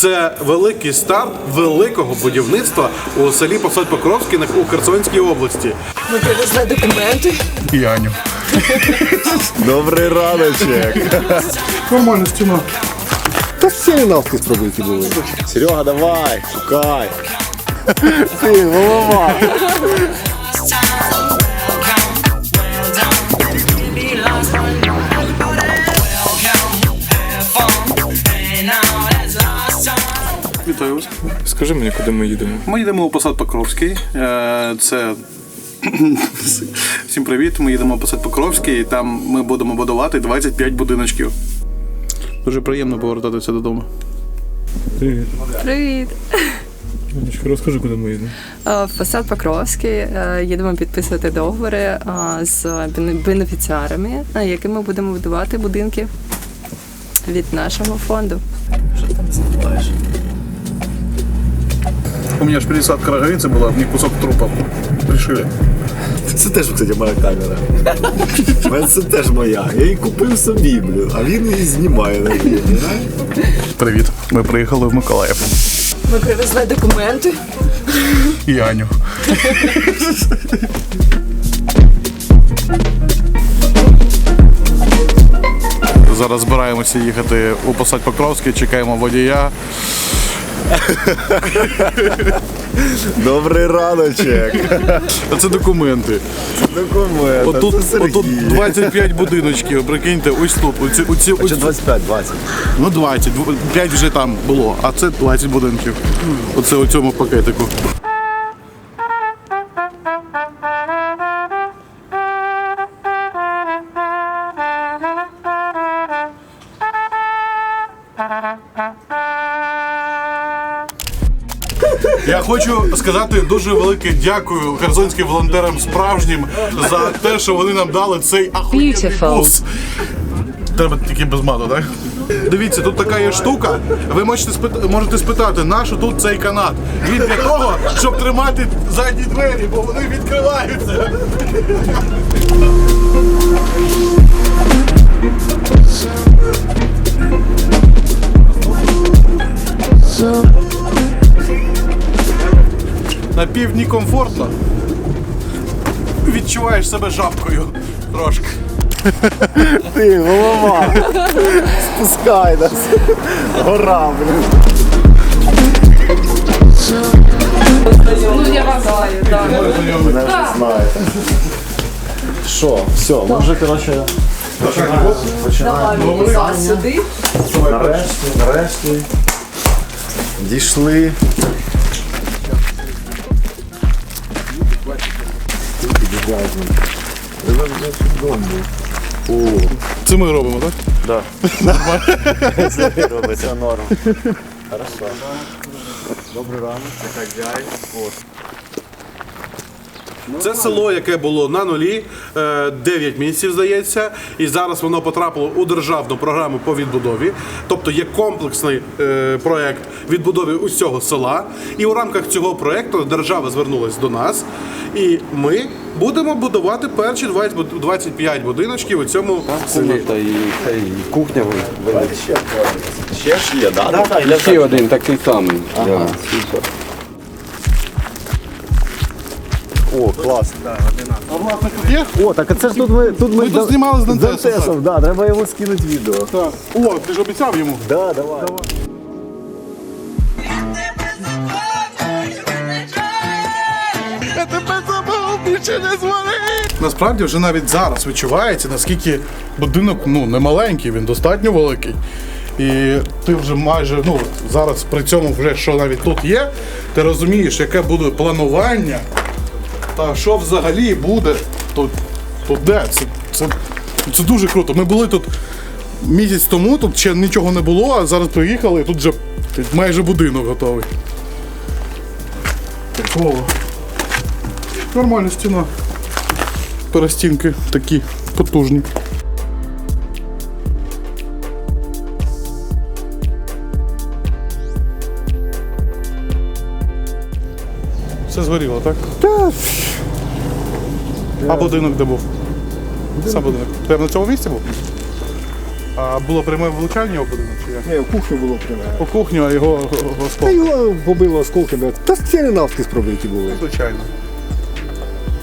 Це великий старт великого будівництва у селі Посад Покровський у Херсонській області. Ми привезли документи. І Аню. Добрий раночок. Нормально стіна. Та всі навки спробуйте були. Серега, давай, шукай. Ти, голова. Вітаю вас. Скажи мені, куди ми їдемо? Ми їдемо у Посад Покровський. Е, Це всім привіт. Ми їдемо у Посад Покровський, і там ми будемо будувати 25 будиночків. Дуже приємно повертатися додому. Привіт. Привіт. Розкажи, куди ми їдемо. Е, В Посад Покровський е, їдемо підписувати договори з бенефіціарами, якими будемо будувати будинки від нашого фонду. У меня же пересадка роговицы была, не кусок трупа. Решили. Це теж, кстати, моя камера. У мене Це теж моя. Я її купив собі, блін, а він її знімає на відео. Привіт. Ми приїхали в Миколаїв. Ми привезли документи. І Аню. Зараз збираємося їхати у Посадь Покровський, чекаємо водія. Добрий раночок. А це документи. Документ. Отут, це Сергій. отут 25 будиночків, прикиньте, ось тут. Оці, оці, Чи оці, 25, 20. ну 20, 5 вже там було, а це 20 будинків. Оце у цьому пакетику. Я хочу сказати дуже велике дякую херсонським волонтерам справжнім за те, що вони нам дали цей ахуєнний бус. Треба тільки без мату, так? Дивіться, тут така є штука. Ви можете спит... можете спитати, на що тут цей канат? Він для того, щоб тримати задні двері, бо вони відкриваються. На півдні комфортно. Відчуваєш себе жабкою трошки. Ти, голова. Спускай нас. Гора, блін. Ну, я вважаю, так. Мене вже. Що, все, ми вже, коротше, починаємо. Зараз сюди. Нарешті, нарешті. Дійшли. О, Це ми робимо, так? це робиться норм. Хорошо. Добрий ранок, це хазяй. Це село, яке було на нулі е, 9 місяців, здається, і зараз воно потрапило у державну програму по відбудові. Тобто є комплексний е, проект відбудови усього села. І у рамках цього проекту держава звернулася до нас, і ми будемо будувати перші 20 буд- 25 будиночків у цьому селі. Комната і, та й кухня велика. Ще ж є, так? Да? Да, Ще один такий самий. Да. О, клас. А власне тут є? О, так а це ж тут ми тут ми, Ми тут знімали з Дантесом, Дантесом, да, треба йому скинути відео. Так. О, ти ж обіцяв йому. Да, давай. Насправді вже навіть зараз відчувається, наскільки будинок ну, не маленький, він достатньо великий. І ти вже майже ну, зараз при цьому, вже, що навіть тут є, ти розумієш, яке буде планування та що взагалі буде то то де. Це, це, це дуже круто. Ми були тут місяць тому, тут ще нічого не було, а зараз приїхали і тут вже майже будинок готовий. Такого. Нормальна стіна перестінки такі потужні. Все згоріло, так? Так. А будинок де був? Сам будинок. Прямо на цьому місці був? А було пряме влучання його будинок чи як? Ні, в кухню було пряме. По кухню, а його Та господар. його побило осколками. Та стіни навскіз пробиті були. Звичайно.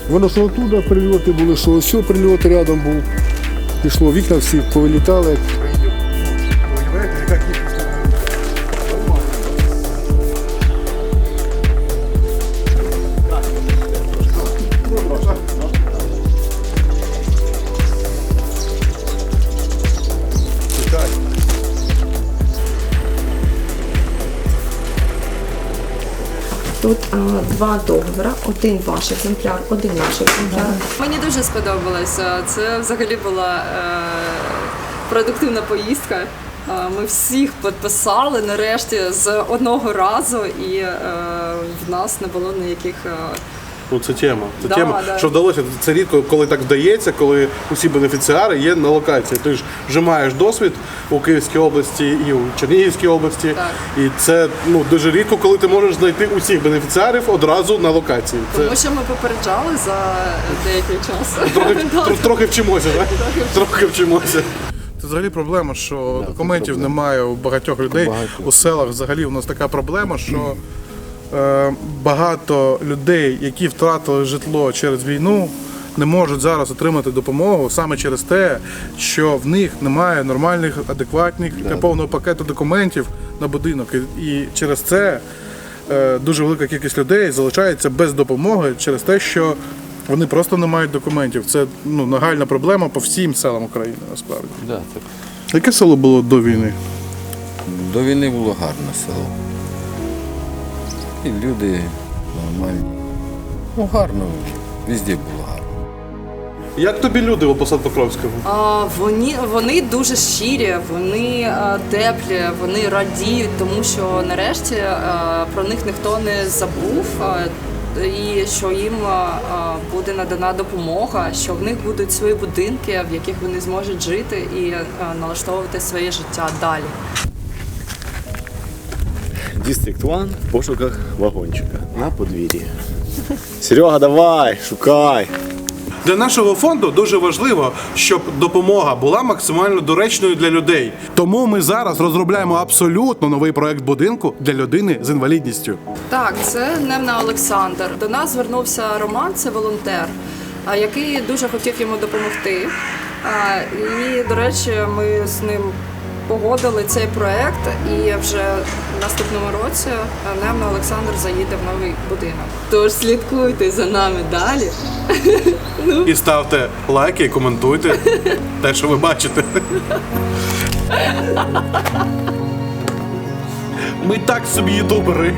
Воно що оттуда прильоти були, що ось прильот рядом був. Пішло, вікна всі повилітали. Два договори, один ваш екземпляр, один наш екземпляр. Мені дуже сподобалося. Це взагалі була е, продуктивна поїздка. Е, Ми всіх підписали нарешті з одного разу, і е, в нас не було ніяких. Ну, це тема. Це Да, тема, да. що вдалося. Це рідко, коли так вдається, коли усі бенефіціари є на локації. Ти ж вже маєш досвід у Київській області і у Чернігівській області. Так. І це ну дуже рідко, коли ти можеш знайти усіх бенефіціарів одразу на локації. Це Тому що ми попереджали за деякий час. трохи, трохи вчимося, так? Трохи вчимося. Це взагалі проблема, що документів немає у багатьох людей. У селах взагалі у нас така проблема, що багато людей, які втратили житло через війну, не можуть зараз отримати допомогу саме через те, що в них немає нормальних, адекватних та повного пакету документів на будинок. І, і через це е, дуже велика кількість людей залишається без допомоги через те, що вони просто не мають документів. Це ну, нагальна проблема по всім селам України насправді. Да, так. Яке село було до війни? До війни було гарне село. І люди нормальні. Ну, гарно, везде було гарно. Як тобі люди у Посад-Покровському? А, вони, вони дуже щирі, вони а, теплі, вони радіють, тому що нарешті а, про них ніхто не забув. а, І що їм а, буде надана допомога, що в них будуть свої будинки, в яких вони зможуть жити і а, налаштовувати своє життя далі. District One в пошуках вагончика на подвір'ї. Серега, давай, шукай. Для нашого фонду дуже важливо, щоб допомога була максимально доречною для людей. Тому ми зараз розробляємо абсолютно новий проект будинку для людини з інвалідністю. Так, це Немна Олександр. До нас звернувся Роман, це волонтер, який дуже хотів йому допомогти. І, до речі, ми з ним погодили цей проект, і вже в наступному році Немна Олександр заїде в новий будинок. Тож слідкуйте за нами далі. І ставте лайки, і коментуйте те, що ви бачите. Ми так собі ютубери.